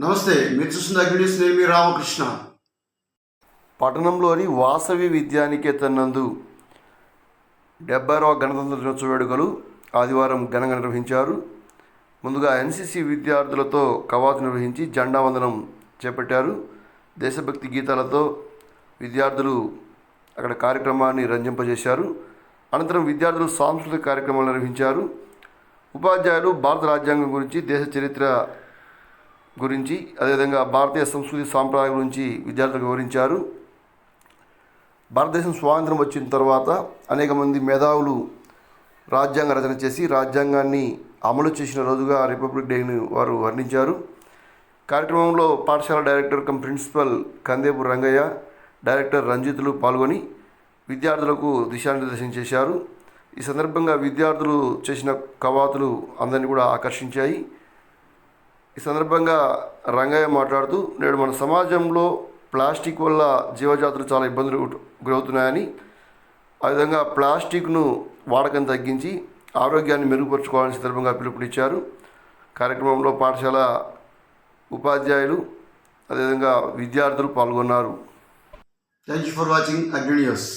నమస్తే మీరు చూస్తున్న అగ్నిస్ రామకృష్ణ. పట్టణంలోని వాసవి విద్యానికేతన్ నందు డెబ్బైరవ గణతంత్ర దినోత్సవ వేడుకలు ఆదివారం ఘనంగా నిర్వహించారు. ముందుగా ఎన్సిసి విద్యార్థులతో కవాతు నిర్వహించి జెండా వందనం చేపట్టారు. దేశభక్తి గీతాలతో విద్యార్థులు అక్కడ కార్యక్రమాన్ని రంజింపజేశారు. అనంతరం విద్యార్థులు సాంస్కృతిక కార్యక్రమాలు నిర్వహించారు. ఉపాధ్యాయులు భారత రాజ్యాంగం గురించి దేశ చరిత్ర గురించి అదేవిధంగా భారతీయ సంస్కృతి సాంప్రదాయం గురించి విద్యార్థులకు వివరించారు. భారతదేశం స్వాతంత్రం వచ్చిన తర్వాత అనేక మంది మేధావులు రాజ్యాంగ రచన చేసి రాజ్యాంగాన్ని అమలు చేసిన రోజుగా రిపబ్లిక్ డేని వారు వర్ణించారు. కార్యక్రమంలో పాఠశాల director cum principal Kandepu Rangaiah director రంజితులు పాల్గొని విద్యార్థులకు దిశానిర్దేశం చేశారు. ఈ సందర్భంగా విద్యార్థులు చేసిన కవాతులు అందరినీ కూడా ఆకర్షించాయి. ఈ సందర్భంగా రంగయ్య మాట్లాడుతూ నేడు మన సమాజంలో ప్లాస్టిక్ వల్ల జీవజాతులు చాలా ఇబ్బందులు గురవుతున్నాయని ఆ విధంగా ప్లాస్టిక్ను వాడకం తగ్గించి ఆరోగ్యాన్ని మెరుగుపరుచుకోవాలని సందర్భంగా పిలుపునిచ్చారు. కార్యక్రమంలో పాఠశాల ఉపాధ్యాయులు అదేవిధంగా విద్యార్థులు పాల్గొన్నారు. Thank you for watching Agni news